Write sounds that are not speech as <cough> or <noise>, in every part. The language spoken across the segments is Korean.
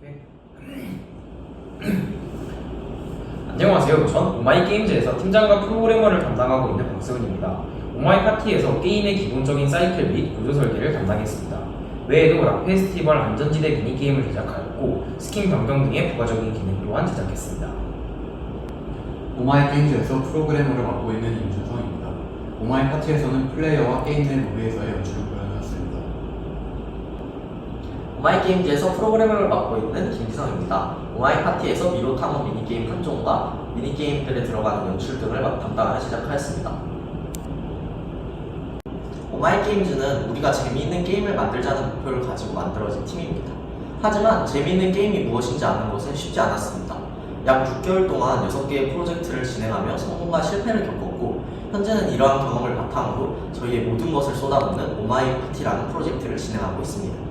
<clears throat> 안녕하세요. 전 오마이게임즈에서 팀장과 프로그래머를 담당하고 있는 박세훈입니다. 오마이파티에서 게임의 기본적인 사이클 및 구조 설계를 담당했습니다. 외에도 락 페스티벌 안전지대 미니게임을 제작하였고 스킨 변경 등의 부가적인 기능 또한 제작했습니다. 오마이 게임즈에서 프로그래머를 맡고 있는 임준성입니다. 오마이 파티에서는 플레이어와 게임 내 무대에서의 연출을 보여주었습니다. 오마이 게임즈에서 프로그래머를 맡고 있는 김기성입니다. 오마이 파티에서 미로 탐험 미니게임 한 종과 미니게임들에 들어가는 연출 등을 맡- 담당하여 제작하였습니다. 오마이 게임즈는 우리가 재미있는 게임을 만들자는 목표를 가지고 만들어진 팀입니다. 하지만 재미있는 게임이 무엇인지 아는 것은 쉽지 않았습니다. 약 6개월 동안 6개의 프로젝트를 진행하며 성공과 실패를 겪었고 현재는 이러한 경험을 바탕으로 저희의 모든 것을 쏟아붓는 오마이 파티라는 프로젝트를 진행하고 있습니다.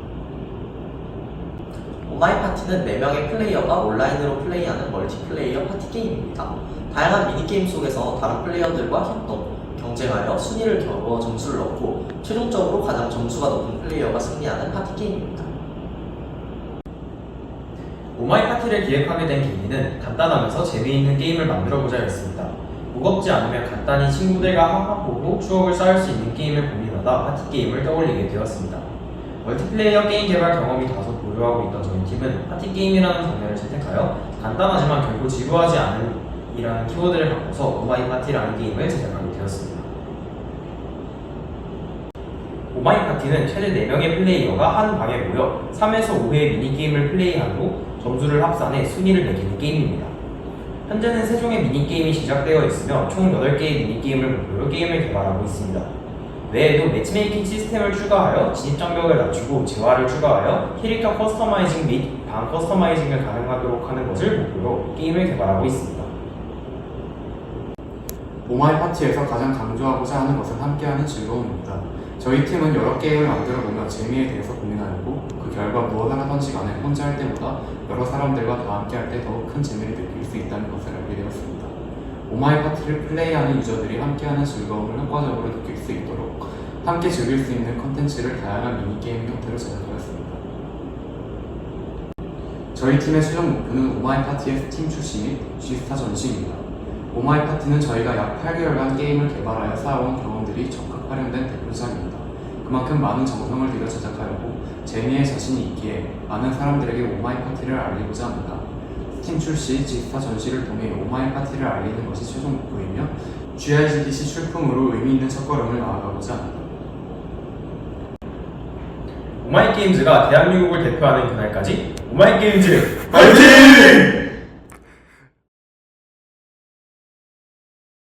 오마이 파티는 4명의 플레이어가 온라인으로 플레이하는 멀티플레이어 파티 게임입니다. 다양한 미니게임 속에서 다른 플레이어들과 협동, 경쟁하여 순위를 겨루어 점수를 얻고 최종적으로 가장 점수가 높은 플레이어가 승리하는 파티 게임입니다. 오마이 파티를 기획하게 된 계기는 간단하면서 재미있는 게임을 만들어보자였습니다. 무겁지 않으면 간단히 친구들과 합하고 추억을 쌓을 수 있는 게임을 고민하다 파티 게임을 떠올리게 되었습니다. 멀티플레이어 게임 개발 경험이 다소 보유하고 있던 저희 팀은 파티 게임이라는 장르를 선택하여 간단하지만 결코 지루하지 않은 이라는 키워드를 바꿔서 오마이 파티라는 게임을 제작하게 되었습니다. 오마이 파티는 최대 4명의 플레이어가 한 방에 모여 3에서 5회의 미니게임을 플레이한 후 점수를 합산해 순위를 매기는 게임입니다. 현재는 3종의 미니게임이 시작되어 있으며 총 8개의 미니게임을 목표로 게임을 개발하고 있습니다. 외에도 매치메이킹 시스템을 추가하여 진입 장벽을 낮추고 재화를 추가하여 캐릭터 커스터마이징 및 방 커스터마이징을 가능하도록 하는 것을 목표로 게임을 개발하고 있습니다. 오마이 파티에서 가장 강조하고자 하는 것은 함께하는 즐거움입니다. 저희 팀은 여러 게임을 만들어 보며 재미에 대해서 고민하였고 그 결과 무엇을 하던지 간에 혼자 할 때보다 여러 사람들과 다 함께 할 때 더욱 큰 재미를 느낄 수 있다는 것을 알게 되었습니다. 오마이 파티를 플레이하는 유저들이 함께하는 즐거움을 효과적으로 느낄 수 있도록 함께 즐길 수 있는 컨텐츠를 다양한 미니게임 형태로 제작하였습니다. 저희 팀의 최종 목표는 오마이 파티의 팀 출시 및 G스타 전시입니다. 오마이 파티는 저희가 약 8개월간 게임을 개발하여 쌓아온 경험들이 적극 활용된 대표작입니다. 그만큼 많은 정성을 들여 제작하였고 재미에 자신이 있기에 많은 사람들에게 오마이 파티를 알리고자 합니다. 스팀 출시, G스타 전시를 통해 오마이 파티를 알리는 것이 최종 목표이며 GRGDC 출품으로 의미 있는 첫걸음을 나아가고자 합니다. 오마이게임즈가 대한민국을 대표하는 그날까지 오마이게임즈 파이팅!